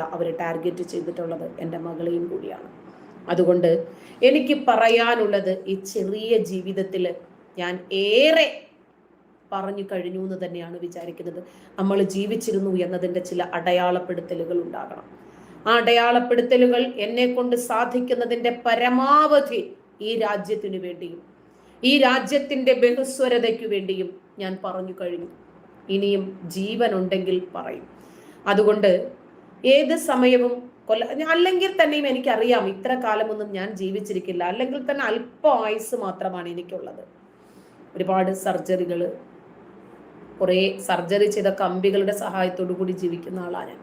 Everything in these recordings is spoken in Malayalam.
അവർ ടാർഗറ്റ് ചെയ്തിട്ടുള്ളത് എന്റെ മകളെയും കൂടിയാണ്. അതുകൊണ്ട് എനിക്ക് പറയാനുള്ളത് ഈ ചെറിയ ജീവിതത്തിൽ ഞാൻ ഏറെ പറഞ്ഞു കഴിഞ്ഞു എന്ന് തന്നെയാണ് വിചാരിക്കുന്നത്. നമ്മൾ ജീവിച്ചിരുന്നു എന്നതിന്റെ ചില അടയാളപ്പെടുത്തലുകൾ ഉണ്ടാകണം. ആ അടയാളപ്പെടുത്തലുകൾ എന്നെ കൊണ്ട് സാധിക്കുന്നതിന്റെ പരമാവധി ഈ രാജ്യത്തിനു വേണ്ടിയും ഈ രാജ്യത്തിന്റെ ബഹുസ്വരതയ്ക്കു വേണ്ടിയും ഞാൻ പറഞ്ഞു കഴിഞ്ഞു. ഇനിയും ജീവനുണ്ടെങ്കിൽ പറയും. അതുകൊണ്ട് ഏത് സമയവും കൊല്ല അല്ലെങ്കിൽ തന്നെയും എനിക്കറിയാം ഇത്ര കാലമൊന്നും ഞാൻ ജീവിച്ചിരിക്കില്ല. അല്ലെങ്കിൽ തന്നെ അല്പം ആയുസ് മാത്രമാണ് എനിക്കുള്ളത്. ഒരുപാട് സർജറികൾ കുറേ സർജറി ചെയ്ത കമ്പികളുടെ സഹായത്തോടു കൂടി ജീവിക്കുന്ന ആളാണ് ഞാൻ.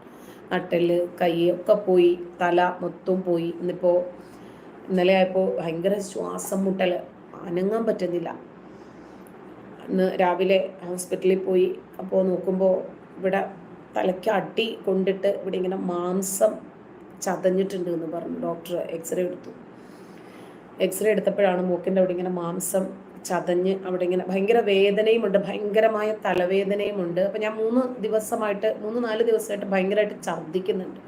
നട്ടൽ കൈ ഒക്കെ പോയി തല മൊത്തം പോയി. ഇന്നിപ്പോൾ ഇന്നലെ ആയപ്പോൾ ഭയങ്കര ശ്വാസം മുട്ടൽ അനങ്ങാൻ പറ്റുന്നില്ല. ഇന്ന് രാവിലെ ഹോസ്പിറ്റലിൽ പോയി അപ്പോൾ നോക്കുമ്പോൾ ഇവിടെ തലയ്ക്ക് അടി കൊണ്ടിട്ട് ഇവിടെ ഇങ്ങനെ മാംസം ചതഞ്ഞിട്ടുണ്ട് എന്ന് പറഞ്ഞു. ഡോക്ടർ എക്സ്റേ എടുത്തു. എക്സ്റേ എടുത്തപ്പോഴാണ് മൂക്കിന്റെ അവിടെ ഇങ്ങനെ മാംസം ചതഞ്ഞ് അവിടെ ഇങ്ങനെ ഭയങ്കര വേദനയുമുണ്ട് ഭയങ്കരമായ തലവേദനയുമുണ്ട്. അപ്പം ഞാൻ മൂന്ന് ദിവസമായിട്ട് മൂന്ന് നാല് ദിവസമായിട്ട് ഭയങ്കരമായിട്ട് ഛർദ്ദിക്കുന്നുണ്ട്.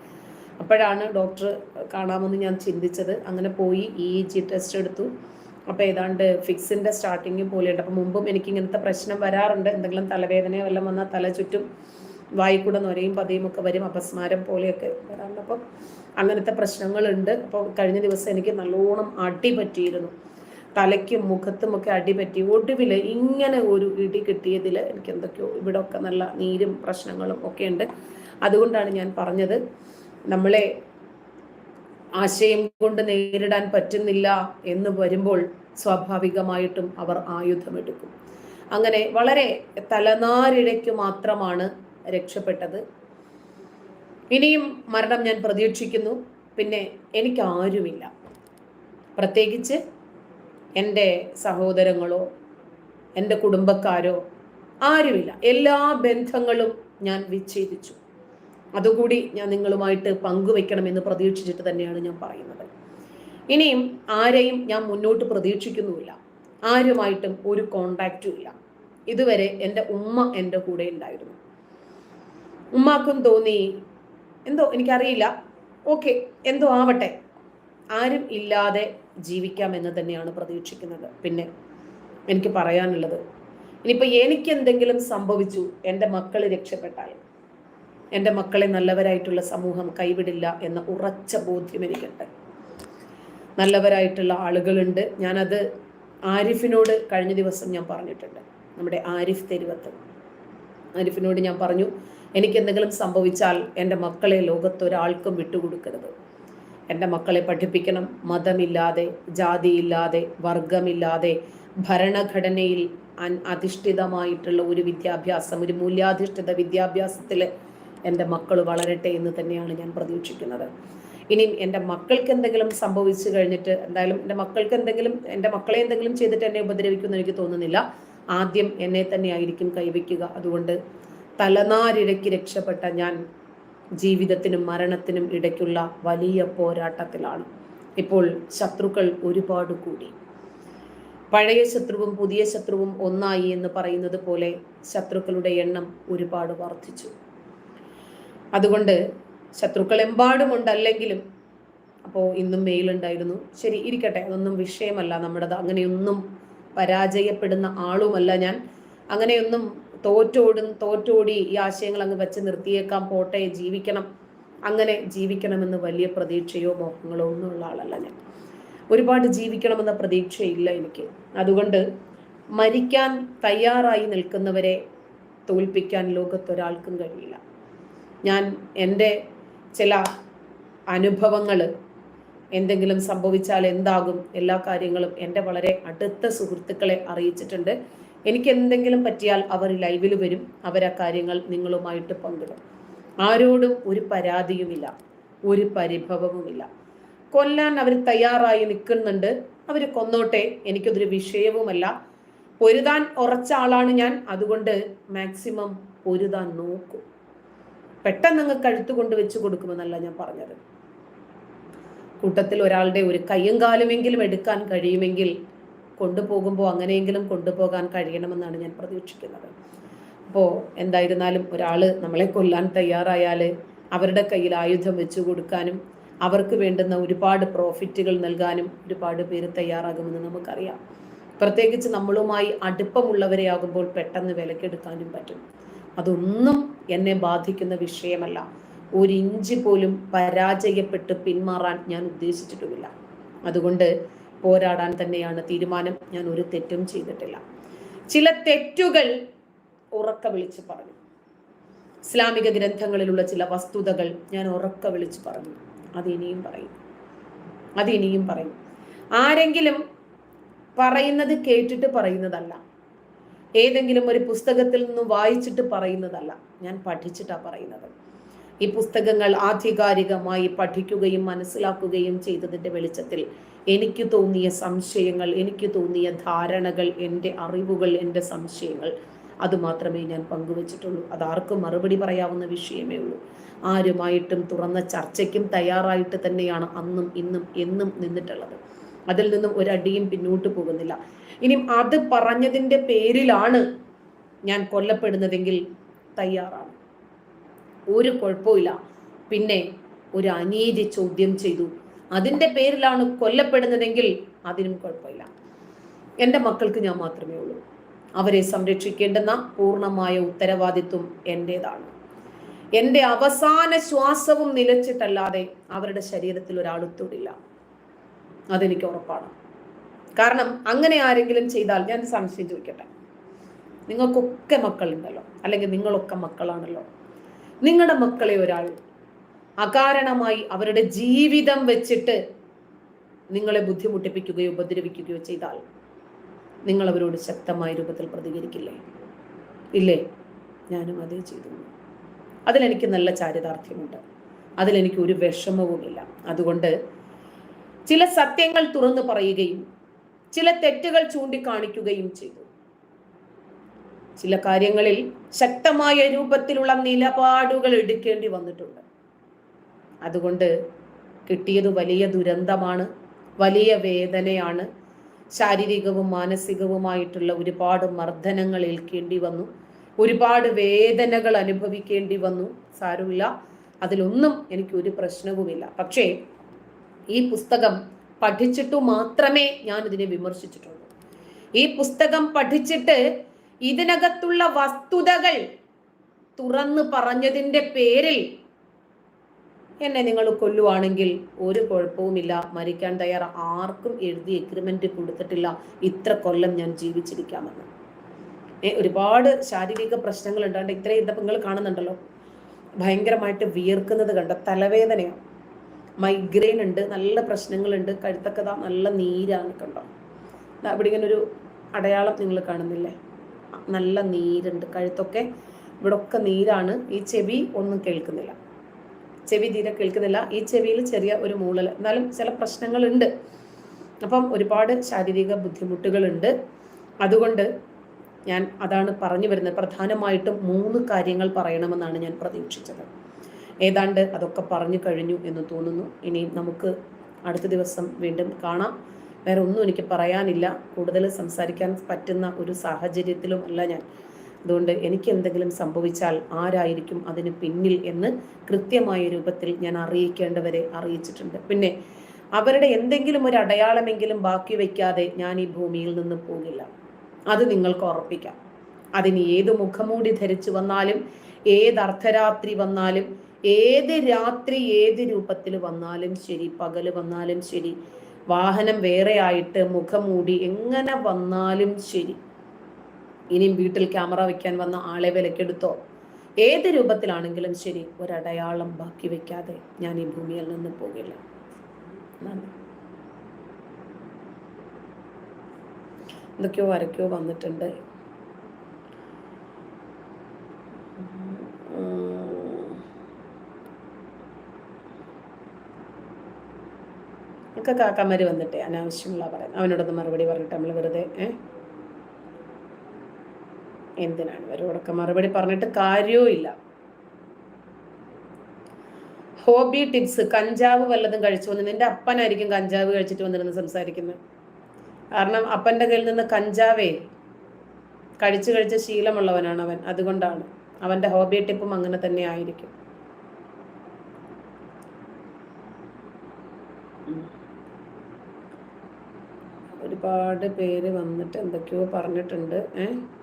അപ്പോഴാണ് ഡോക്ടർ കാണാമെന്ന് ഞാൻ ചിന്തിച്ചത്. അങ്ങനെ പോയി ഇ ജി ടെസ്റ്റ് എടുത്തു. അപ്പോൾ ഏതാണ്ട് ഫിക്സിന്റെ സ്റ്റാർട്ടിങ് പോലെയുണ്ട് അപ്പം മുമ്പും എനിക്ക് ഇങ്ങനത്തെ പ്രശ്നം വരാറുണ്ട്. എന്തെങ്കിലും തലവേദനയോ വല്ലതും വന്നാൽ തല ചുറ്റും വായിക്കൂടെ നൊരയും പതയും ഒക്കെ വരും. അപസ്മാരം പോലെയൊക്കെ വരാറുണ്ട്. അപ്പം അങ്ങനത്തെ പ്രശ്നങ്ങളുണ്ട്. അപ്പോൾ കഴിഞ്ഞ ദിവസം എനിക്ക് നല്ലോണം അടി പറ്റിയിരുന്നു. തലയ്ക്കും മുഖത്തും ഒക്കെ അടിപറ്റി ഒടുവിൽ ഇങ്ങനെ ഒരു ഇടി കിട്ടിയതിൽ എനിക്ക് എന്തൊക്കെയോ ഇവിടെ ഒക്കെ നല്ല നീരും പ്രശ്നങ്ങളും ഒക്കെ ഉണ്ട്. അതുകൊണ്ടാണ് ഞാൻ പറഞ്ഞത് നമ്മളെ ആശയം കൊണ്ട് നേരിടാൻ പറ്റുന്നില്ല എന്ന് വരുമ്പോൾ സ്വാഭാവികമായിട്ടും അവർ ആയുധമെടുക്കും. അങ്ങനെ വളരെ തലനാരിഴയ്ക്ക് മാത്രമാണ് രക്ഷപ്പെട്ടത്. ഇനിയും മരണം ഞാൻ പ്രതീക്ഷിക്കുന്നു. പിന്നെ എനിക്ക് ആരുമില്ല പ്രത്യേകിച്ച് എന്റെ സഹോദരങ്ങളോ എന്റെ കുടുംബക്കാരോ ആരുമില്ല. എല്ലാ ബന്ധങ്ങളും ഞാൻ വിച്ഛേദിച്ചു. അതുകൂടി ഞാൻ നിങ്ങളുമായിട്ട് പങ്കുവെക്കണമെന്ന് പ്രതീക്ഷിച്ചിട്ട് തന്നെയാണ് ഞാൻ പറയുന്നത്. ഇനിയും ആരെയും ഞാൻ മുന്നോട്ട് പ്രതീക്ഷിക്കുന്നുമില്ല. ആരുമായിട്ടും ഒരു കോണ്ടാക്റ്റും ഇല്ല ഇതുവരെ എന്റെ ഉമ്മ എന്റെ കൂടെ ഉണ്ടായിരുന്നു. ഉമ്മാക്കും തോന്നി. എന്തോ എനിക്കറിയില്ല. ഓക്കെ എന്തോ ആവട്ടെ. ആരും ഇല്ലാതെ ജീവിക്കാം എന്ന് തന്നെയാണ് പ്രതീക്ഷിക്കുന്നത്. പിന്നെ എനിക്ക് പറയാനുള്ളത് ഇനിയിപ്പോൾ എനിക്ക് എന്തെങ്കിലും സംഭവിച്ചു എന്റെ മക്കൾ രക്ഷപ്പെട്ടാൽ എന്റെ മക്കളെ നല്ലവരായിട്ടുള്ള സമൂഹം കൈവിടില്ല എന്ന ഉറച്ച ബോധ്യം എനിക്കുണ്ട്. നല്ലവരായിട്ടുള്ള ആളുകളുണ്ട്. ഞാനത് ആരിഫിനോട് കഴിഞ്ഞ ദിവസം ഞാൻ പറഞ്ഞിട്ടുണ്ട്. നമ്മുടെ ആരിഫ് തെരുവത്ത്. ആരിഫിനോട് ഞാൻ പറഞ്ഞു എനിക്ക് എന്തെങ്കിലും സംഭവിച്ചാൽ എന്റെ മക്കളെ ലോകത്തൊരാൾക്കും വിട്ടുകൊടുക്കരുത്. എന്റെ മക്കളെ പഠിപ്പിക്കണം. മതമില്ലാതെ ജാതിയില്ലാതെ വർഗമില്ലാതെ ഭരണഘടനയിൽ അധിഷ്ഠിതമായിട്ടുള്ള ഒരു വിദ്യാഭ്യാസം ഒരു മൂല്യാധിഷ്ഠിത വിദ്യാഭ്യാസത്തിൽ എന്റെ മക്കൾ വളരട്ടെ എന്ന് തന്നെയാണ് ഞാൻ പ്രതീക്ഷിക്കുന്നത്. ഇനി എന്റെ മക്കൾക്ക് എന്തെങ്കിലും സംഭവിച്ചു കഴിഞ്ഞിട്ട് എന്തായാലും എന്റെ മക്കൾക്ക് എന്തെങ്കിലും എന്റെ മക്കളെ എന്തെങ്കിലും ചെയ്തിട്ട് എന്നെ ഉപദ്രവിക്കുമെന്ന് എനിക്ക് തോന്നുന്നില്ല. ആദ്യം എന്നെ തന്നെ ആയിരിക്കും കൈവയ്ക്കുക. അതുകൊണ്ട് തലനാരിഴയ്ക്ക് രക്ഷപ്പെട്ട ഞാൻ ജീവിതത്തിനും മരണത്തിനും ഇടയ്ക്കുള്ള വലിയ പോരാട്ടത്തിലാണ്. ഇപ്പോൾ ശത്രുക്കൾ ഒരുപാട് കൂടി. പഴയ ശത്രുവും പുതിയ ശത്രുവും ഒന്നായി എന്ന് പറയുന്നത് പോലെ ശത്രുക്കളുടെ എണ്ണം ഒരുപാട് വർദ്ധിച്ചു. അതുകൊണ്ട് ശത്രുക്കൾ എമ്പാടുമുണ്ടല്ലെങ്കിലും അപ്പോൾ ഇന്നും മെയിലുണ്ടായിരുന്നു ശരി ഇരിക്കട്ടെ അതൊന്നും വിഷയമല്ല നമ്മുടേത് അങ്ങനെയൊന്നും പരാജയപ്പെടുന്ന ആളുമല്ല ഞാൻ. അങ്ങനെയൊന്നും തോറ്റോടും തോറ്റോടി ഈ ആശയങ്ങൾ അങ്ങ് വെച്ച് നിർത്തിയേക്കാം. പോട്ടെ ജീവിക്കണം. അങ്ങനെ ജീവിക്കണമെന്ന് വലിയ പ്രതീക്ഷയോ മോഹങ്ങളോ ഒന്നുമുള്ള ആളല്ല ഞാൻ. ഒരുപാട് ജീവിക്കണമെന്ന പ്രതീക്ഷയില്ല എനിക്ക്. അതുകൊണ്ട് മരിക്കാൻ തയ്യാറായി നിൽക്കുന്നവരെ തോൽപ്പിക്കാൻ ലോകത്തൊരാൾക്കും കഴിയില്ല. ഞാൻ എന്റെ ചില അനുഭവങ്ങൾ എന്തെങ്കിലും സംഭവിച്ചാൽ എന്താകും? എല്ലാ കാര്യങ്ങളും എന്റെ വളരെ അടുത്ത സുഹൃത്തുക്കളെ അറിയിച്ചിട്ടുണ്ട്. എനിക്ക് എന്തെങ്കിലും പറ്റിയാൽ അവർ ലൈവിൽ വരും. അവരാ കാര്യങ്ങൾ നിങ്ങളുമായിട്ട് പങ്കിടും. ആരോടും ഒരു പരാതിയുമില്ല. ഒരു പരിഭവവുമില്ല. കൊല്ലാൻ അവർ തയ്യാറായി നിൽക്കുന്നുണ്ട്. അവർ കൊന്നോട്ടെ. എനിക്കതൊരു വിഷയവുമല്ല. പൊരുതാൻ ഉറച്ച ആളാണ് ഞാൻ. അതുകൊണ്ട് മാക്സിമം പൊരുതാൻ നോക്കും. പെട്ടെന്ന് അങ്ങ് കഴുത്ത് കൊണ്ട് വെച്ച് കൊടുക്കുമെന്നല്ല ഞാൻ പറഞ്ഞത്. കൂട്ടത്തിൽ ഒരാളുടെ ഒരു കയ്യും കാലുമെങ്കിലും എടുക്കാൻ കഴിയുമെങ്കിൽ കൊണ്ടുപോകുമ്പോൾ അങ്ങനെയെങ്കിലും കൊണ്ടുപോകാൻ കഴിയണമെന്നാണ് ഞാൻ പ്രതീക്ഷിക്കുന്നത്. അപ്പോൾ എന്തായിരുന്നാലും ഒരാൾ നമ്മളെ കൊല്ലാൻ തയ്യാറായാൽ അവരുടെ കയ്യിൽ ആയുധം വെച്ചു കൊടുക്കാനും അവർക്ക് വേണ്ടുന്ന ഒരുപാട് പ്രോഫിറ്റുകൾ നൽകാനും ഒരുപാട് പേര് തയ്യാറാകുമെന്ന് നമുക്കറിയാം. പ്രത്യേകിച്ച് നമ്മളുമായി അടുപ്പമുള്ളവരെ ആകുമ്പോൾ പെട്ടെന്ന് വിലക്കെടുക്കാനും പറ്റും. അതൊന്നും എന്നെ ബാധിക്കുന്ന വിഷയമല്ല. ഒരു ഇഞ്ച് പോലും പരാജയപ്പെട്ട് പിന്മാറാൻ ഞാൻ ഉദ്ദേശിച്ചിട്ടുമില്ല. അതുകൊണ്ട് പോരാടാൻ തന്നെയാണ് തീരുമാനം. ഞാൻ ഒരു തെറ്റും ചെയ്തിട്ടില്ല. ചില തെറ്റുകൾ ഉറക്ക വിളിച്ചു പറഞ്ഞു. ഇസ്ലാമിക ഗ്രന്ഥങ്ങളിലുള്ള ചില വസ്തുതകൾ ഞാൻ ഉറക്ക വിളിച്ചു പറഞ്ഞു. അതിനിയും പറയും. അതിനിയും പറയും. ആരെങ്കിലും പറയുന്നത് കേട്ടിട്ട് പറയുന്നതല്ല. ഏതെങ്കിലും ഒരു പുസ്തകത്തിൽ നിന്ന് വായിച്ചിട്ട് പറയുന്നതല്ല. ഞാൻ പഠിച്ചിട്ടാണ് പറയുന്നത്. ഈ പുസ്തകങ്ങൾ ആധികാരികമായി പഠിക്കുകയും മനസ്സിലാക്കുകയും ചെയ്തതിന്റെ വെളിച്ചത്തിൽ എനിക്ക് തോന്നിയ സംശയങ്ങൾ എനിക്ക് തോന്നിയ ധാരണകൾ എന്റെ അറിവുകൾ എന്റെ സംശയങ്ങൾ. അതുമാത്രമേ ഞാൻ പങ്കുവച്ചിട്ടുള്ളൂ. അതാർക്കും മറുപടി പറയാവുന്ന വിഷയമേ ഉള്ളൂ. ആരുമായിട്ടും തുറന്ന ചർച്ചയ്ക്കും തയ്യാറായിട്ട് തന്നെയാണ് അന്നും ഇന്നും എന്നും നിന്നിട്ടുള്ളത്. അതിൽ നിന്നും ഒരടിയും പിന്നോട്ട് പോകുന്നില്ല. ഇനി അത് പറഞ്ഞതിന്റെ പേരിലാണ് ഞാൻ കൊല്ലപ്പെടുന്നതെങ്കിൽ തയ്യാറാണ്. ഒരു കുഴപ്പമില്ല പിന്നെ ഒരു അനീതി ചോദ്യം ചെയ്തു. അതിന്റെ പേരിലാണ് കൊല്ലപ്പെടുന്നതെങ്കിൽ അതിനും കുഴപ്പമില്ല. എന്റെ മക്കൾക്ക് ഞാൻ മാത്രമേ ഉള്ളൂ. അവരെ സംരക്ഷിക്കേണ്ടുന്ന പൂർണമായ ഉത്തരവാദിത്വം എന്റേതാണ് എന്റെ അവസാന ശ്വാസവും നിലച്ചിട്ടല്ലാതെ അവരുടെ ശരീരത്തിൽ ഒരാളുത്തോടില്ല അതെനിക്ക് ഉറപ്പാണ്. കാരണം അങ്ങനെ ആരെങ്കിലും ചെയ്താൽ ഞാൻ സംശയം ചോദിക്കട്ടെ. നിങ്ങൾക്കൊക്കെ മക്കളുണ്ടല്ലോ. അല്ലെങ്കിൽ നിങ്ങളൊക്കെ മക്കളാണല്ലോ. നിങ്ങളുടെ മക്കളെ ഒരാൾ അകാരണമായി അവരുടെ ജീവിതം വെച്ചിട്ട് നിങ്ങളെ ബുദ്ധിമുട്ടിപ്പിക്കുകയോ ഉപദ്രവിക്കുകയോ ചെയ്താൽ നിങ്ങൾ അവരോട് ശക്തമായ രൂപത്തിൽ പ്രതികരിക്കില്ലേ? ഇല്ലേ? ഞാനും അതേ ചെയ്തു അതിലെനിക്ക് നല്ല ചാരിതാർത്ഥ്യമുണ്ട്. അതിലെനിക്ക് ഒരു വിഷമവുമില്ല. അതുകൊണ്ട് ചില സത്യങ്ങൾ തുറന്നു പറയുകയും ചില തെറ്റുകൾ ചൂണ്ടിക്കാണിക്കുകയും ചെയ്തു. ചില കാര്യങ്ങളിൽ ശക്തമായ രൂപത്തിലുള്ള നിലപാടുകൾ എടുക്കേണ്ടി വന്നിട്ടുണ്ട്. അതുകൊണ്ട് കിട്ടിയത് വലിയ ദുരന്തമാണ് വലിയ വേദനയാണ്. ശാരീരികവും മാനസികവുമായിട്ടുള്ള ഒരുപാട് മർദ്ദനങ്ങൾ ഏൽക്കേണ്ടി വന്നു. ഒരുപാട് വേദനകൾ അനുഭവിക്കേണ്ടി വന്നു. സാരമില്ല. അതിലൊന്നും എനിക്ക് ഒരു പ്രശ്നവുമില്ല. പക്ഷേ ഈ പുസ്തകം പഠിച്ചിട്ടു മാത്രമേ ഞാൻ ഇതിനെ വിമർശിച്ചിട്ടുള്ളൂ. ഈ പുസ്തകം പഠിച്ചിട്ട് ഇതിനകത്തുള്ള വസ്തുതകൾ തുറന്നു പറഞ്ഞതിന്റെ പേരിൽ എന്നെ നിങ്ങൾ കൊല്ലുവാണെങ്കിൽ ഒരു കുഴപ്പവുമില്ല. മരിക്കാൻ തയ്യാറ ആർക്കും എഴുതി എഗ്രിമെന്റ് കൊടുത്തിട്ടില്ല. ഇത്ര കൊല്ലം ഞാൻ ജീവിച്ചിരിക്കാമെന്ന്. ഏ ഒരുപാട് ശാരീരിക പ്രശ്നങ്ങൾ ഉണ്ടാണ്ട് ഇത്രയും ഇതൊക്കെ നിങ്ങൾ കാണുന്നുണ്ടല്ലോ. ഭയങ്കരമായിട്ട് വിയർക്കുന്നത് കണ്ട തലവേദനയാണ് മൈഗ്രെയിൻ ഉണ്ട് നല്ല പ്രശ്നങ്ങളുണ്ട്. കഴുത്തക്കഥ നല്ല നീരാണ് കണ്ടോ. ഇവിടെ ഇങ്ങനെ ഒരു അടയാളം നിങ്ങൾ കാണുന്നില്ലേ? നല്ല നീരുണ്ട്. കഴുത്തൊക്കെ ഇവിടെ ഒക്കെ നീരാണ്. ഈ ചെവി ഒന്നും കേൾക്കുന്നില്ല. ചെവി തീരെ കേൾക്കുന്നില്ല. ഈ ചെവിയിൽ ചെറിയ ഒരു മൂളൽ. എന്നാലും ചില പ്രശ്നങ്ങളുണ്ട്. അപ്പം ഒരുപാട് ശാരീരിക ബുദ്ധിമുട്ടുകളുണ്ട്. അതുകൊണ്ട് ഞാൻ അതാണ് പറഞ്ഞു വരുന്നത്. പ്രധാനമായിട്ടും മൂന്ന് കാര്യങ്ങൾ പറയണമെന്നാണ് ഞാൻ പ്രതീക്ഷിച്ചത്. ഏതാണ്ട് അതൊക്കെ പറഞ്ഞു കഴിഞ്ഞു എന്ന് തോന്നുന്നു. ഇനി നമുക്ക് അടുത്ത ദിവസം വീണ്ടും കാണാം. വേറെ ഒന്നും എനിക്ക് പറയാനില്ല. കൂടുതൽ സംസാരിക്കാൻ പറ്റുന്ന ഒരു സാഹചര്യത്തിലും അല്ല ഞാൻ. അതുകൊണ്ട് എനിക്ക് എന്തെങ്കിലും സംഭവിച്ചാൽ ആരായിരിക്കും അതിന് പിന്നിൽ എന്ന് കൃത്യമായ രൂപത്തിൽ ഞാൻ അറിയിക്കേണ്ടവരെ അറിയിച്ചിട്ടുണ്ട്. പിന്നെ അവരുടെ എന്തെങ്കിലും ഒരു അടയാളമെങ്കിലും ബാക്കി വയ്ക്കാതെ ഞാൻ ഈ ഭൂമിയിൽ നിന്ന് പോകില്ല. അത് നിങ്ങൾക്ക് ഉറപ്പിക്കാം. അതിന് ഏത് മുഖമൂടി ധരിച്ചു വന്നാലും ഏത് അർദ്ധരാത്രി വന്നാലും ഏത് രാത്രി ഏത് രൂപത്തിൽ വന്നാലും ശരി പകൽ വന്നാലും ശരി വാഹനം വേറെ ആയിട്ട് മുഖമൂടി എങ്ങനെ വന്നാലും ശരി ഇനിയും വീട്ടിൽ ക്യാമറ വെക്കാൻ വന്ന ആളെ വിലക്കെടുത്തോ? ഏത് രൂപത്തിലാണെങ്കിലും ശരി ഒരടയാളം ബാക്കി വെക്കാതെ ഞാൻ ഈ ഭൂമിയിൽ നിന്ന് പോകില്ല. എന്തൊക്കെയോ വരയ്ക്കോ വന്നിട്ടുണ്ട്. കാക്കാമാര് വന്നിട്ടേ അനാവശ്യമുള്ള പറയാം അവനോടൊന്ന് മറുപടി പറഞ്ഞിട്ട് നമ്മൾ വെറുതെ ഏഹ് എന്തിനാണ്? അവരോടൊക്കെ മറുപടി പറഞ്ഞിട്ട് കാര്യവും ഇല്ല. Hobby tips. കഞ്ചാവ് വല്ലതും കഴിച്ചു വന്ന് നിന്റെ അപ്പനായിരിക്കും കഞ്ചാവ് കഴിച്ചിട്ട് വന്നിരുന്ന് സംസാരിക്കുന്നത്. കാരണം അപ്പന്റെ കയ്യിൽ നിന്ന് കഞ്ചാവേ കഴിച്ചു കഴിച്ച ശീലമുള്ളവനാണ് അവൻ. അതുകൊണ്ടാണ്. അവന്റെ ഹോബി ടിപ്പും അങ്ങനെ തന്നെ ആയിരിക്കും. ഒരുപാട് പേര് വന്നിട്ട് എന്തൊക്കെയോ പറഞ്ഞിട്ടുണ്ട്. ഏഹ്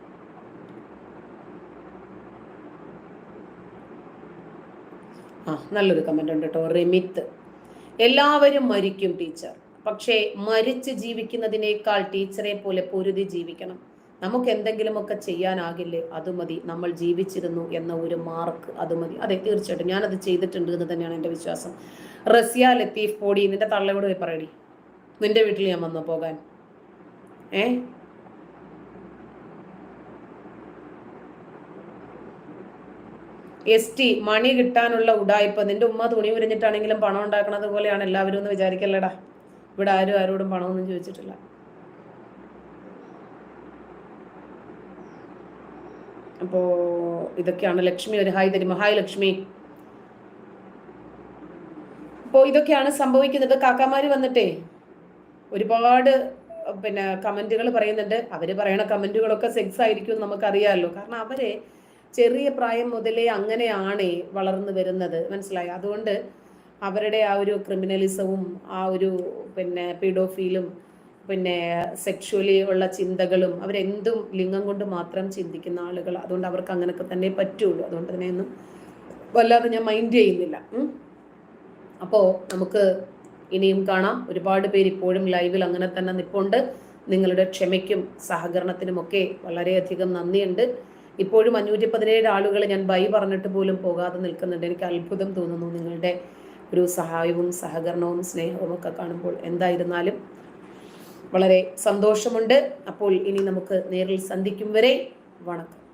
ആ നല്ലൊരു കമന്റ് ഉണ്ട് കേട്ടോ. റിമിത്ത്. എല്ലാവരും മരിക്കും ടീച്ചർ. പക്ഷേ മരിച്ച് ജീവിക്കുന്നതിനേക്കാൾ ടീച്ചറെ പോലെ പൊരുതി ജീവിക്കണം. നമുക്ക് എന്തെങ്കിലുമൊക്കെ ചെയ്യാനാകില്ലേ അത് മതി. നമ്മൾ ജീവിച്ചിരുന്നു എന്ന ഒരു മാർക്ക് അത് മതി. അതെ തീർച്ചയായിട്ടും. ഞാനത് ചെയ്തിട്ടുണ്ട് എന്ന് തന്നെയാണ് എന്റെ വിശ്വാസം. റസിയ ലത്തീഫ് പോടി നിന്റെ തള്ളയോട് പോയി പറയടി. നിന്റെ വീട്ടിൽ ഞാൻ വന്നു പോകാൻ? ഏ? എസ് ടി മണി കിട്ടാനുള്ള ഉടായ്പ. നിന്റെ ഉമ്മ തുണി ഉരിഞ്ഞിട്ടാണെങ്കിലും പണം ഉണ്ടാക്കണത് പോലെയാണ് എല്ലാവരും എന്ന് വിചാരിക്കല്ലടാ. ഇവിടെ ആരും ആരോടും പണമൊന്നും ചോദിച്ചിട്ടില്ല. അപ്പോ ഇതൊക്കെയാണ് ലക്ഷ്മി ഒരു ഹായ് തരുമോ ഹായ് ലക്ഷ്മി. അപ്പോ ഇതൊക്കെയാണ് സംഭവിക്കുന്നത്. കാക്കാമാര് വന്നിട്ടേ ഒരുപാട് പിന്നെ കമന്റുകൾ പറയുന്നുണ്ട്. അവർ പറയണ കമന്റുകളൊക്കെ സെക്സ് ആയിരിക്കും നമുക്കറിയാമല്ലോ. കാരണം അവരെ ചെറിയ പ്രായം മുതലേ അങ്ങനെയാണ് വളർന്നു വരുന്നത്. മനസ്സിലായി? അതുകൊണ്ട് അവരുടെ ആ ഒരു ക്രിമിനലിസവും ആ ഒരു പിന്നെ പീഡോഫീലും പിന്നെ സെക്ഷുവലി ഉള്ള ചിന്തകളും അവരെന്തും ലിംഗം കൊണ്ട് മാത്രം ചിന്തിക്കുന്ന ആളുകൾ അതുകൊണ്ട് അവർക്ക് അങ്ങനെയൊക്കെ തന്നെ പറ്റുള്ളൂ. അതുകൊണ്ട് തന്നെ ഒന്നും വല്ലാതെ ഞാൻ മൈൻഡ് ചെയ്യുന്നില്ല. അപ്പോൾ അപ്പോ നമുക്ക് ഇനിയും കാണാം. ഒരുപാട് പേര് ഇപ്പോഴും ലൈവിൽ അങ്ങനെ തന്നെ നിപ്പുണ്ട്. നിങ്ങളുടെ ക്ഷമയ്ക്കും സഹകരണത്തിനുമൊക്കെ വളരെയധികം നന്ദിയുണ്ട്. ഇപ്പോഴും അഞ്ഞൂറ്റി പതിനേഴ് ആളുകൾ ഞാൻ ബൈ പറഞ്ഞിട്ട് പോലും പോകാതെ നിൽക്കുന്നുണ്ട്. എനിക്ക് അത്ഭുതം തോന്നുന്നു നിങ്ങളുടെ ഒരു സഹായവും സഹകരണവും സ്നേഹവും ഒക്കെ കാണുമ്പോൾ എന്തായിരുന്നാലും വളരെ സന്തോഷമുണ്ട്. അപ്പോൾ ഇനി നമുക്ക് നേരിൽ സന്ധിക്കും വരെ. വണക്കം.